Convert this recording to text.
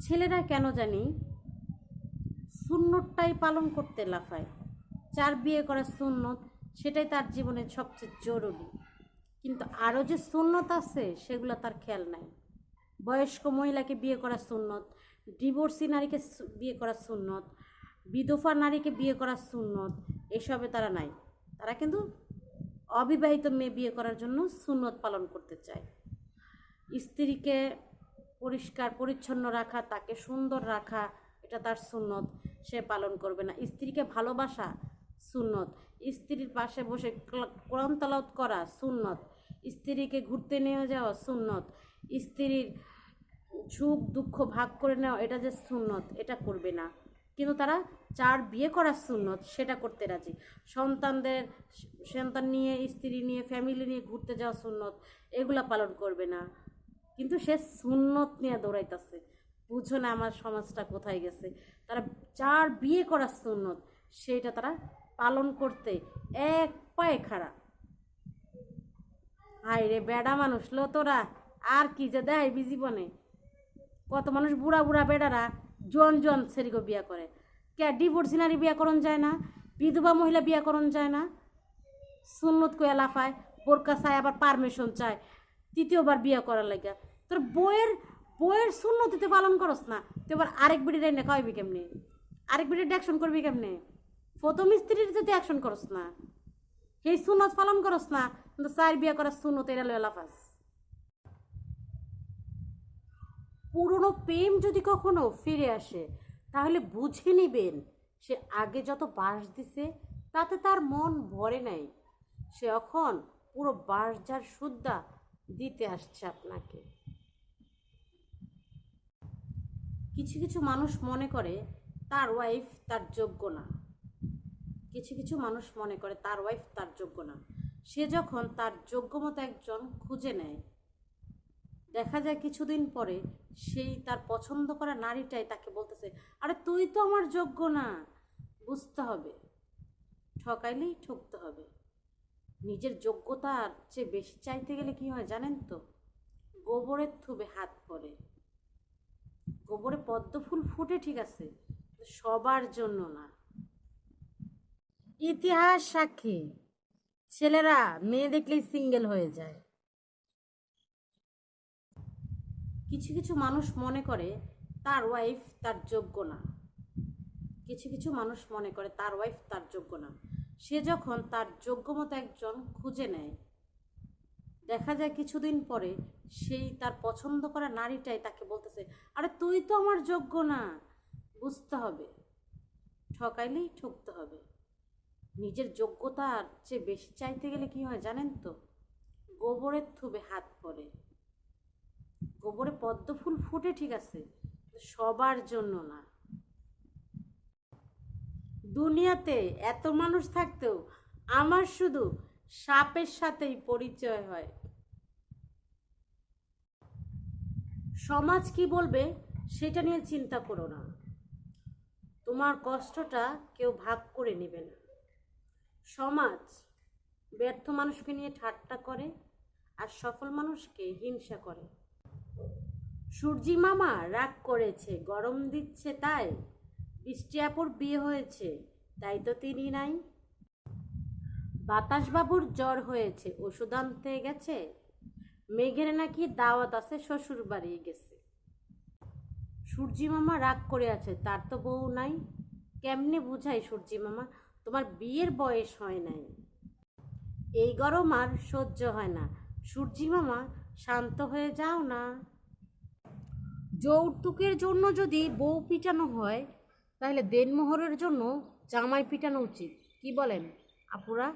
ছেলেরা কেন জানি সুন্নতটাই পালন করতে লাফায়। যার বিয়ে করা সুন্নত, সেটাই তার জীবনের সবচেয়ে জরুরি। কিন্তু আরও যে সুন্নত আছে, সেগুলো তার খেয়াল নাই। বয়স্ক মহিলাকে বিয়ে করা সুন্নত, ডিভোর্সি নারীকে বিয়ে করা সুন্নত, বিধবা নারীকে বিয়ে করা সুন্নত, এসবে তারা নাই। তারা কিন্তু অবিবাহিত মেয়ে বিয়ে করার জন্য সুন্নত পালন করতে চায়। স্ত্রীকে পরিষ্কার, পরিচ্ছন্ন রাখা, তাকে সুন্দর রাখা, এটা তার সুন্নত। সে পালন করবে না। স্ত্রীকে ভালোবাসা সুন্নত। স্ত্রীর পাশে বসে কোরআন তালাওয়াত করা সুন্নত। স্ত্রীকে ঘুরতে নিয়ে যাওয়া সুন্নত। স্ত্রীর সুখ, দুঃখ ভাগ করে নেওয়া, এটা যে সুন্নত, এটা করবে না। কিন্তু তারা চার বিয়ে করার সুন্নত, সেটা করতে রাজি। সন্তানদের সন্তান নিয়ে, স্ত্রী নিয়ে ফ্যামিলি নিয়ে ঘুরতে যাওয়া সুন্নত, এগুলা পালন করবে না। কিন্তু সে সুন্নত নিয়ে দৌড়াইতেছে। বুঝো না আমার সমাজটা কোথায় গেছে। তারা চার বিয়ে করার সুন্নত সেটা তারা পালন করতে এক পায়ে খারাপ হাই রে বেড়া মানুষ লো তোরা, আর কি যে দেয় জীবনে? কত মানুষ বুড়া বুড়া বেড়ারা জন জন সেরিগো বিয়া করে। কে ডিভোর্সি নারী বিয়া করন যায় না, বিধবা মহিলা বিয়া করন যায় না। সুন্নত কয়া লাফায়, বোরকা চায় আবার পারমিশন চায়। তৃতীয়বার বিয়া করার লাগে। তোর বইয়ের বইয়ের সুন্নতি তুই পালন করস না। তুই এবার আরেক বিড়ি রে খাওয়াবি কেমনে? আরেক বিড়ির অ্যাকশন করবি কেমনে? প্রথম স্ত্রীর যদি অ্যাকশন করস না, সেই সুন্নত পালন করস না, কিন্তু চার বিয়া করার সুন্নত এরা লয়ে লাফাস। পুরনো প্রেম যদি কখনো ফিরে আসে, তাহলে বুঝে নেবেন, সে আগে যত বাস দিছে, তাতে তার মন ভরে নাই। সে এখন পুরো বাস যার সুদ্ধা দিতে আসছে আপনাকে। কিছু কিছু মানুষ মনে করে তার ওয়াইফ তার যোগ্য না। কিছু কিছু মানুষ মনে করে তার ওয়াইফ তার যোগ্য না। সে যখন তার যোগ্য মতো একজন খুঁজে নেয়, দেখা যায় কিছুদিন পরে সেই তার পছন্দ করা নারীটাই তাকে বলতেছে, আরে তুই তো আমার যোগ্য না। বুঝতে হবে। ঠকাইলেই ঠকতে হবে। নিজের যোগ্যতার চেয়ে বেশি চাইতে গেলে কি হয় জানেন তো? গোবরের থুবে হাত পড়ে। গোবরে পদ্ম ফুল ফুটে ঠিক আছে সবার জন্য না। ইতিহাস সাক্ষী, ছেলেরা মেয়ে দেখলেই সিঙ্গেল হয়ে যায়। কিছু কিছু মানুষ মনে করে তার ওয়াইফ তার যোগ্য না। কিছু কিছু মানুষ মনে করে তার ওয়াইফ তার যোগ্য না। সে যখন তার যোগ্য মতো একজন খুঁজে নেয়, দেখা যায় কিছুদিন পরে সেই তার পছন্দ করা নারীটাই তাকে বলতেছে, আরে তুই তো আমার যোগ্য না। বুঝতে হবে। ঠকাইলেই ঠকতে হবে। নিজের যোগ্যতার চেয়ে বেশি চাইতে গেলে কি হয় জানেন তো? গোবরের থুবে হাত পড়ে। গোবরে পদ্ম ফুল ফুটে ঠিক আছে সবার জন্য না। দুনিয়াতে এত মানুষ থাকতেও আমার শুধু সাপের সাথেই পরিচয় হয়। সমাজ কি বলবে সেটা নিয়ে চিন্তা করো না। তোমার কষ্টটা কেউ ভাগ করে নেবে না। সমাজ ব্যর্থ মানুষকে নিয়ে ঠাট্টা করে আর সফল মানুষকে হিংসা করে। সূর্যি মামা রাগ করেছে, গরম দিচ্ছে তাই। বৃষ্টি আপুর বিয়ে হয়েছে, তাই তো তিনি নাই। বাতাসবাবুর জ্বর হয়েছে, ওষুধ আনতে গেছে। মেঘের নাকি দাওয়াত আছে, শ্বশুর বাড়ি গেছে। সূর্যি মামা রাগ করে আছে, তার তো বউ নাই। কেমনে বুঝাই সূর্যি মামা, তোমার বিয়ের বয়স হয় নাই। এই গরম আর সহ্য হয় না। সূর্যি মামা, শান্ত হয়ে যাও না। যৌতুকের জন্য যদি বউ পিটানো হয় তাহলে দেনমোহরের জন্য জামাই পিটানো উচিত। কি বলেন? আপুরা?